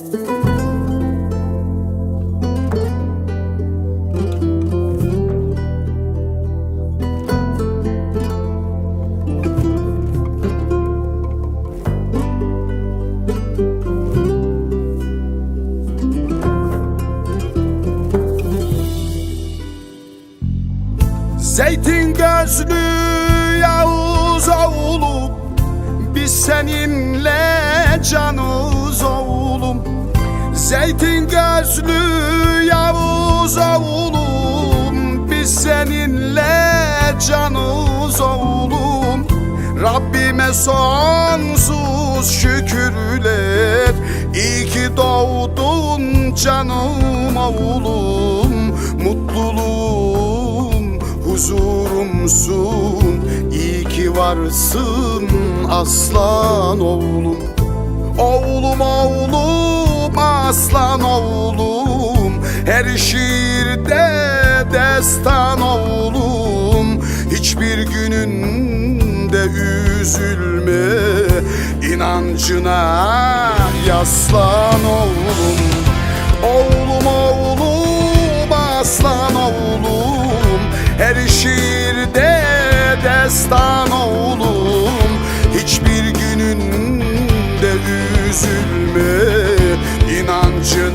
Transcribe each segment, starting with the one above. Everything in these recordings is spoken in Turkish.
Zeytin gözlü Yavuz oğlum Biz seninle canız Zeytin gözlü Yavuz oğlum Biz seninle canız oğlum. Rabbime sonsuz şükürler İyi ki doğdun canım oğlum. Mutluluğum huzurumsun İyi ki varsın aslan oğlum. Oğlum oğlum aslan oğlum Her şiirde destan oğlum Hiçbir gününde üzülme. İnancına yaslan oğlum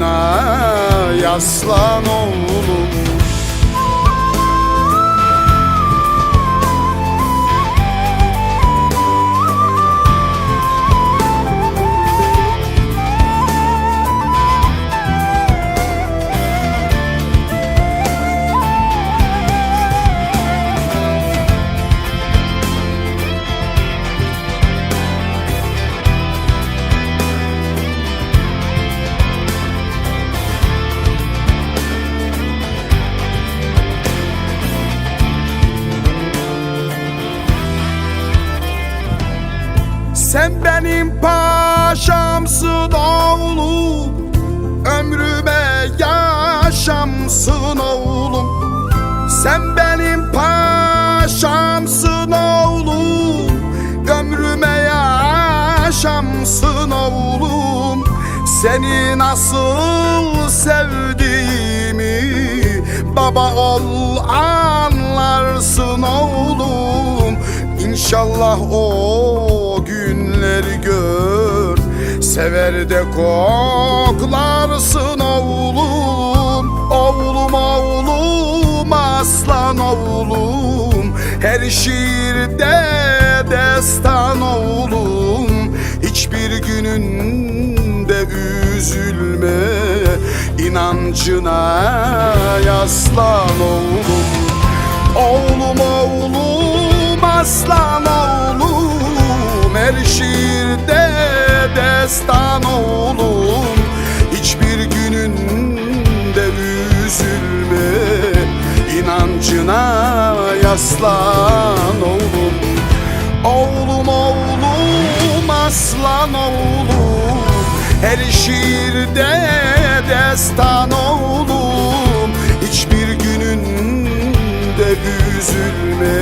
inancına yaslan oğlum Sen benim paşamsın oğlum Ömrüme yaşamsın oğlum. Sen benim paşamsın oğlum. Ömrüme yaşamsın oğlum. Seni nasıl sevdiğimi Baba ol anlarsın oğlum. İnşallah o Sever de koklarsın oğlum Oğlum oğlum aslan oğlum. Her şiirde destan oğlum Hiçbir gününde üzülme inancına yaslan oğlum. Oğlum oğlum aslan oğlum Her şiirde destan yaslan oğlum. Oğlum oğlum aslan oğlum. Her şiirde destan oğlum. Hiçbir gününde üzülme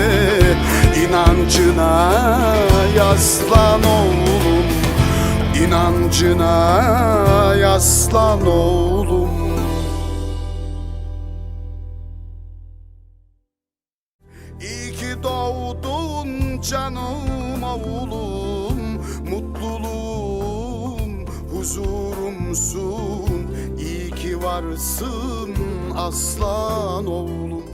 inancına yaslan oğlum. İnancına yaslan oğlum doğdun canım oğlum Mutluluğum huzurumsun. İyi ki varsın aslan oğlum